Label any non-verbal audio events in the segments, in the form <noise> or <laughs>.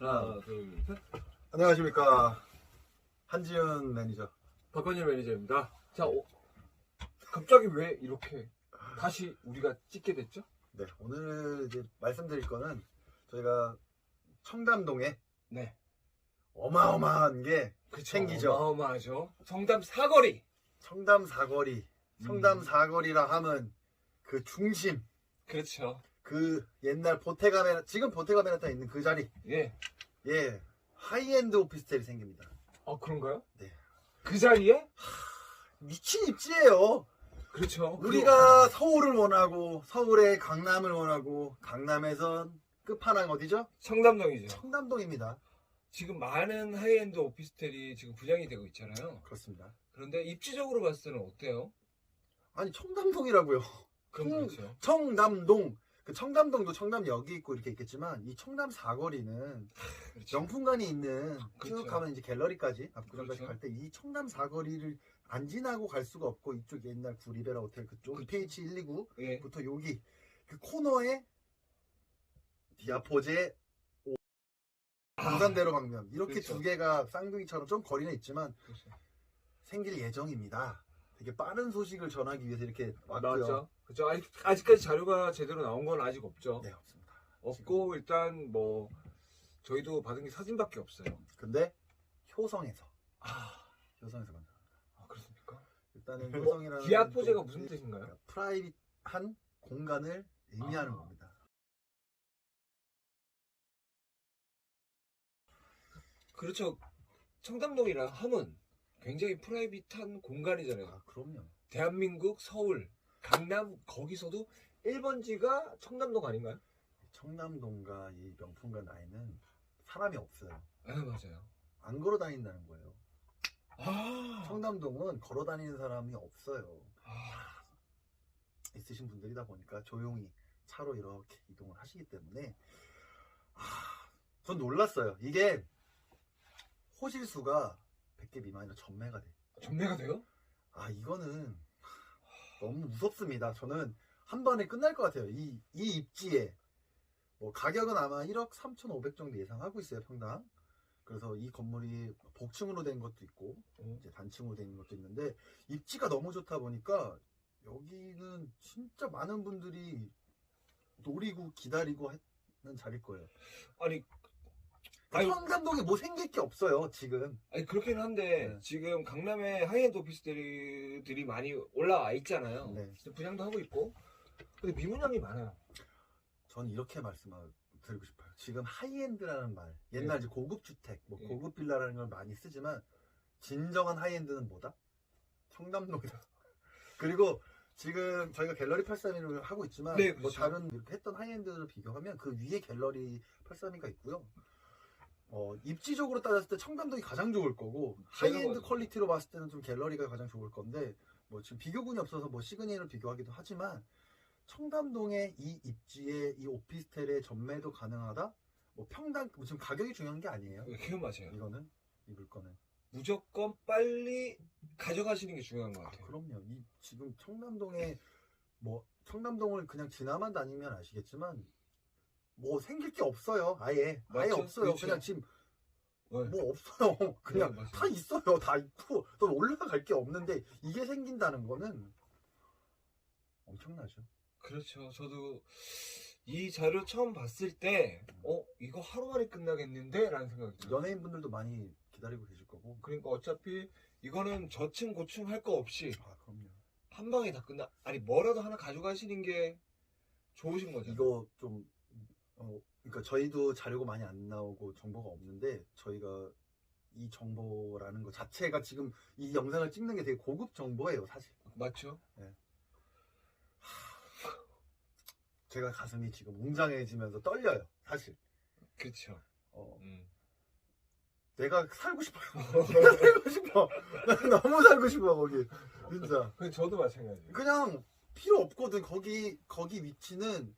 하나, 둘, 셋. 안녕하십니까 한지은 매니저 박건일 매니저입니다. 자, 어, 갑자기 왜 이렇게 다시 우리가 찍게 됐죠? 네 오늘 이제 말씀드릴 거는 저희가 청담동에 네. 어마어마한 게 그쵸. 생기죠. 어마어마하죠. 성담 사거리. 청담 사거리 청담 음. 사거리라 하면 그 중심 그렇죠. 그 옛날 보테가메 지금 보테가메나타 있는 그 자리 예. 예 하이엔드 오피스텔이 생깁니다 아, 그런가요? 네. 그 자리에? 미친 입지예요 그렇죠. 우리가 서울을 원하고 서울의 강남을 원하고 강남에선 끝판왕 어디죠? 청담동이죠. 청담동입니다 지금 많은 하이엔드 오피스텔이 지금 분양이 되고 있잖아요. 그렇습니다 그런데 입지적으로 봤을 때는 어때요? 아니 청담동이라고요 그럼 음. 그렇죠. 청담동 그 청담동도 청담역이 있고 이렇게 있겠지만 이 청담 사거리는 그렇죠. 명품관이 있는 그렇죠. 쭉 가면 이제 갤러리까지 압구정까지 그렇죠. 갈때 이 청담 사거리를 안 지나고 갈 수가 없고 이쪽 옛날 구리베라 호텔 그쪽 그렇죠. PH 129부터 예. 여기 그 코너에 디아포제 공산대로 방면 이렇게 그렇죠. 두 개가 쌍둥이처럼 좀 거리는 있지만 그렇죠. 생길 예정입니다. 되게 빠른 소식을 전하기 위해서 이렇게 왔고요. 맞죠. 그렇죠. 아직, 아직까지 자료가 제대로 나온 건 아직 없죠. 네 없습니다. 없고 일단 뭐 저희도 받은 게 사진밖에 없어요. 근데 효성에서 아, 효성에서 만나. 아 그렇습니까? 일단은 뭐, 효성이라는 기아포제가 또 무슨 그 뜻인가요? 프라이빗한 공간을 의미하는 아. 겁니다. 그렇죠. 청담동이라 함은 굉장히 프라이빗한 공간이잖아요. 아 그럼요. 대한민국 서울 강남 거기서도 1번지가 청담동 아닌가요? 청남동과 이 명품관 라인은 사람이 없어요. 아 맞아요. 안 걸어 다닌다는 거예요. 아, 청담동은 걸어 다니는 사람이 없어요. 아, 있으신 분들이다 보니까 조용히 차로 이렇게 이동을 하시기 때문에 아, 전 놀랐어요. 이게 호실수가 100개 미만이라 전매가 돼. 전매가 돼요? 아 이거는 너무 무섭습니다. 저는 한 번에 끝날 것 같아요. 이, 이 입지에 뭐 가격은 아마 1억 3,500 정도 예상하고 있어요 평당. 그래서 이 건물이 복층으로 된 것도 있고 어. 이제 단층으로 된 것도 있는데 입지가 너무 좋다 보니까 여기는 진짜 많은 분들이 노리고 기다리고 하는 자리일 거예요. 아니, 청담동에 뭐 생길 게 없어요 지금. 아니 그렇긴 한데 네. 지금 강남에 하이엔드 오피스들이 많이 올라와 있잖아요. 네. 분양도 하고 있고. 근데 미분양이 많아요. 저는 이렇게 말씀드리고 싶어요. 지금 하이엔드라는 말, 옛날 예. 이제 고급 주택, 뭐 예. 고급 빌라라는 걸 많이 쓰지만 진정한 하이엔드는 뭐다? 청담동이다. <laughs> 그리고 지금 저희가 갤러리 832를 하고 있지만 네, 뭐 그렇죠. 다른 이렇게 했던 하이엔드를 비교하면 그 위에 갤러리 832가 있고요. 어, 입지적으로 따졌을 때 청담동이 가장 좋을 거고 제가 하이엔드. 퀄리티로 봤을 때는 좀 갤러리가 가장 좋을 건데 뭐 지금 비교군이 없어서 뭐 시그니엘을 비교하기도 하지만 청담동의 이 입지에 이 오피스텔의 전매도 가능하다. 뭐 평당 뭐 지금 가격이 중요한 게 아니에요. 그건 맞아요. 이거는 이 물건은. 무조건 빨리 가져가시는 게 중요한 것 아, 같아요. 그럼요. 이 지금 청담동에 뭐 청담동을 그냥 지나만 다니면 아시겠지만 뭐 생길 게 없어요. 아예 아예 맞죠? 없어요. 그렇죠. 그냥 지금 네. 뭐 없어요. <laughs> 그냥 맞아요. 다 있어요. 다 있고 또 올라갈 게 없는데 이게 생긴다는 거는 엄청나죠. 그렇죠. 저도 이 자료 처음 봤을 때, 어, 이거 하루 만에 끝나겠는데? 라는 생각이 들어요. 연예인분들도 많이 기다리고 계실 거고. 그러니까 어차피 이거는 저층 고층 할 거 없이 아 그럼요. 한 방에 다 끝나. 아니, 뭐라도 하나 가져가시는 게 좋으신 거죠. 이거 좀 어, 그러니까 저희도 자료가 많이 안 나오고 정보가 없는데 저희가 이 정보라는 것 자체가 지금 이 영상을 찍는 게 되게 고급 정보예요, 사실. 맞죠? 제가 가슴이 지금 웅장해지면서 떨려요, 사실. 그렇죠. 어, 음. 내가 살고 싶어요. <laughs> 내가 살고 싶어. 나 너무 살고 싶어 거기. 진짜. 그 저도 마찬가지예요. 그냥 필요 없거든. 거기 거기 위치는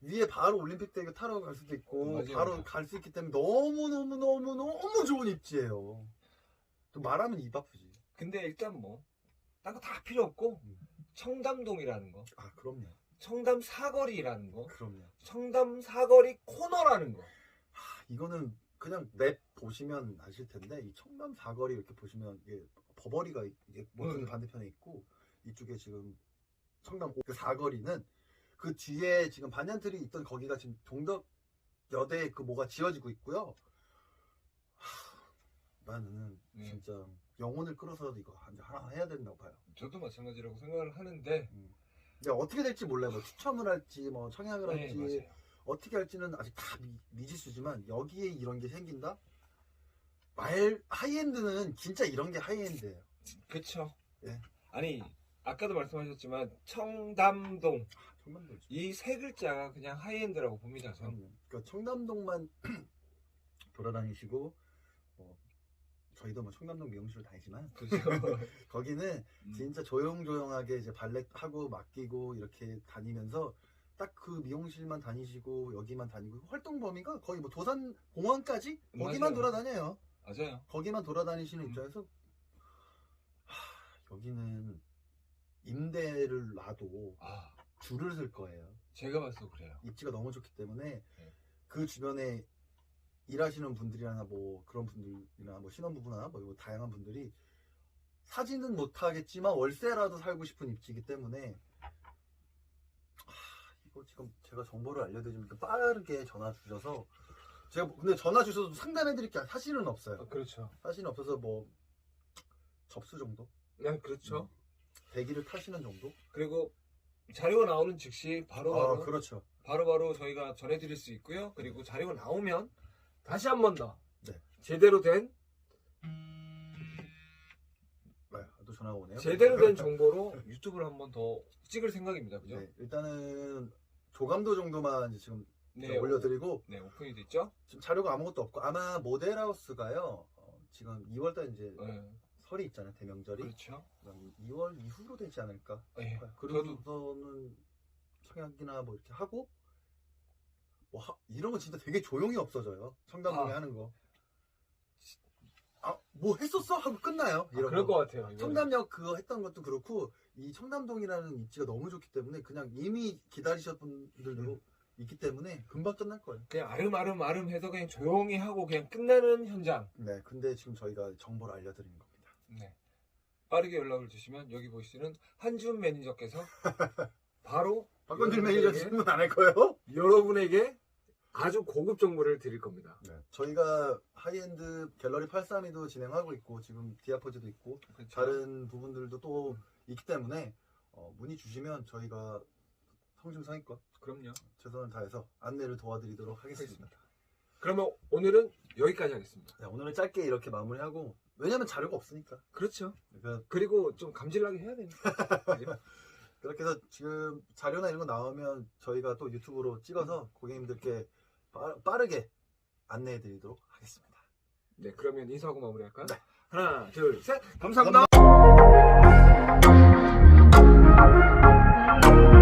위에 바로 올림픽 대교 타러 갈 수도 있고 맞아요, 바로. 갈 수 있기 때문에 너무 너무 너무 너무 좋은 입지예요. 또 말하면 입 아프지. 근데 일단 뭐, 딴 거 다 필요 없고, 음. 청담동이라는 거, 아 그럼요. 청담 사거리라는 거, 그럼요. 청담 사거리 코너라는 거. 하, 이거는 그냥 맵 보시면 아실 텐데 이 청담 사거리 이렇게 보시면 이게 버버리가 이게 모든 음. 반대편에 있고 이쪽에 지금 청담 그 사거리는 그 뒤에 지금 반얀틀이 있던 거기가 지금 동덕 여대 그 뭐가 지어지고 있고요. 하, 나는 네. 진짜 영혼을 끌어서라도 이거 한- 하나 해야 된다고 봐요. 저도 마찬가지라고 생각을 하는데 근데 어떻게 될지 몰라요. 뭐 추첨을 할지 뭐 청약을 네, 할지 맞아요. 어떻게 할지는 아직 다 미, 미지수지만 여기에 이런 게 생긴다? 말 하이엔드는 진짜 이런 게 하이엔드예요. 그쵸. 예. 아니 아까도 말씀하셨지만 청담동 청담동 이 세 글자가 그냥 하이엔드라고 봅니다. 저는. 그러니까 청담동만 <clears throat> 돌아다니시고 뭐 저희도 뭐 청담동 미용실을 다니지만 그죠. <laughs> 거기는 음. 진짜 조용조용하게 이제 발렛 하고 맡기고 이렇게 다니면서 딱 그 미용실만 다니시고 여기만 다니고 활동 범위가 거의 뭐 도산 공원까지 거기만 맞아요. 돌아다녀요. 맞아요. 거기만 돌아다니시는 음. 입장에서 하, 여기는 임대를 놔도 아 줄을 설 거예요. 제가 봐서 그래요. 입지가 너무 좋기 때문에 네. 그 주변에 일하시는 분들이나 뭐 그런 분들이나 뭐 신혼부부나 뭐 이거 다양한 분들이 사지는 못하겠지만 월세라도 살고 싶은 입지이기 때문에 하, 이거 지금 제가 정보를 알려드리면 빠르게 전화 주셔서 제가 뭐- 근데 전화 주셔도 상담해드릴 게 사실은 없어요. 그렇죠. 사실은 없어서 뭐 접수 정도 네, 그렇죠. 대기를 타시는 정도 그리고 자료가 나오는 즉시 바로바로 아 그렇죠 바로바로 저희가 전해드릴 수 있고요. 그리고 자료가 나오면 다시 한 번 더 네. 제대로 된 네, 또 전화가 오네요 제대로 된 <laughs> 정보로 유튜브를 한 번 더 찍을 생각입니다. 그죠? 네, 일단은 조감도 정도만 이제 지금 네, 올려드리고 네, 오픈이 됐죠? 지금 자료가 아무것도 없고 아마 모델하우스가요 어, 지금 2월달 이제 네. 설이 있잖아요 대명절이 그렇죠. 그럼 2월 이후로 되지 않을까 네. 그러고서는 청약이나 뭐 이렇게 하고 뭐 하- 이런 거 진짜 되게 조용히 없어져요 청담동에 아. 하는 거. 아뭐 했었어 하고 끝나요. 아, 이런 그럴 거. 것 같아요. 이거는. 청담역 그거 했던 것도 그렇고 이 청담동이라는 입지가 너무 좋기 때문에 그냥 이미 기다리셨던 분들도 음. 있기 때문에 금방 끝날 거예요. 그냥 아름아름 아름 해서 그냥 조용히 하고 그냥 끝나는 현장. 네, 근데 지금 저희가 정보를 알려드리는 겁니다. 네. 빠르게 연락을 주시면 여기 보시는 한준 매니저께서 <laughs> 바로 박건준 매니저 질문 안 할 거예요? 여러분에게 아주 고급 정보를 드릴 겁니다. 네. 저희가 하이엔드 갤러리 832도 진행하고 있고 지금 디아포즈도 있고 그렇죠? 다른 부분들도 또 있기 때문에 어, 문의 주시면 저희가 성심성의껏 그럼요. 최선을 다해서 안내를 도와드리도록 하겠습니다. 그러면 오늘은 여기까지 하겠습니다. 네, 오늘은 짧게 이렇게 마무리하고 왜냐면 자료가 없으니까. 그렇죠. 그러니까 그리고 좀 감질나게 해야 되니까. <laughs> 그렇게 해서 지금 자료나 이런 거 나오면 저희가 또 유튜브로 찍어서 고객님들께 빠, 르게 안내해 드리도록 하겠습니다. 네, 그러면 인사하고 마무리할까요? 네. 하나, 둘, 셋. 감사합니다. 감사합니다.